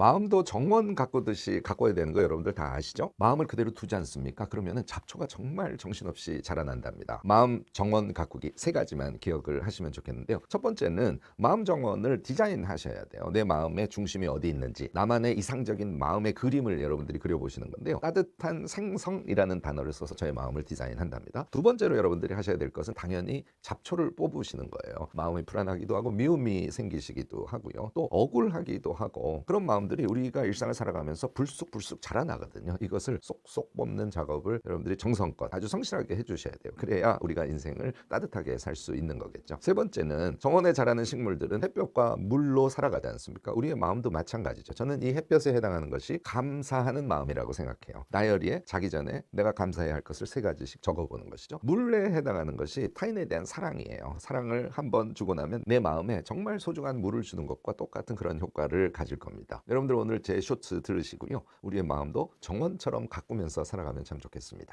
마음도 정원 가꾸듯이 가꿔야 되는 거 여러분들 다 아시죠? 마음을 그대로 두지 않습니까? 그러면은 잡초가 정말 정신없이 자라난답니다. 마음 정원 가꾸기 세 가지만 기억을 하시면 좋겠는데요. 첫 번째는 마음 정원을 디자인하셔야 돼요. 내 마음의 중심이 어디 있는지 나만의 이상적인 마음의 그림을 여러분들이 그려보시는 건데요. 따뜻한 생성이라는 단어를 써서 저의 마음을 디자인한답니다. 두 번째로 여러분들이 하셔야 될 것은 당연히 잡초를 뽑으시는 거예요. 마음이 불안하기도 하고 미움이 생기시기도 하고요. 또 억울하기도 하고 그런 마음 들이 우리가 일상을 살아가면서 불쑥불쑥 자라나거든요. 이것을 쏙쏙 뽑는 작업을 여러분들이 정성껏 아주 성실하게 해주셔야 돼요. 그래야 우리가 인생을 따뜻하게 살 수 있는 거겠죠. 세 번째는 정원에 자라는 식물들은 햇볕과 물로 살아가지 않습니까? 우리의 마음도 마찬가지죠. 저는 이 햇볕에 해당하는 것이 감사하는 마음이라고 생각해요. 다이어리에 자기 전에 내가 감사해야 할 것을 세 가지씩 적어보는 것이죠. 물에 해당하는 것이 타인에 대한 사랑이에요. 사랑을 한번 주고 나면 내 마음에 정말 소중한 물을 주는 것과 똑같은 그런 효과를 가질 겁니다. 여러분들 오늘 제 쇼츠 들으시고요. 우리의 마음도 정원처럼 가꾸면서 살아가면 참 좋겠습니다.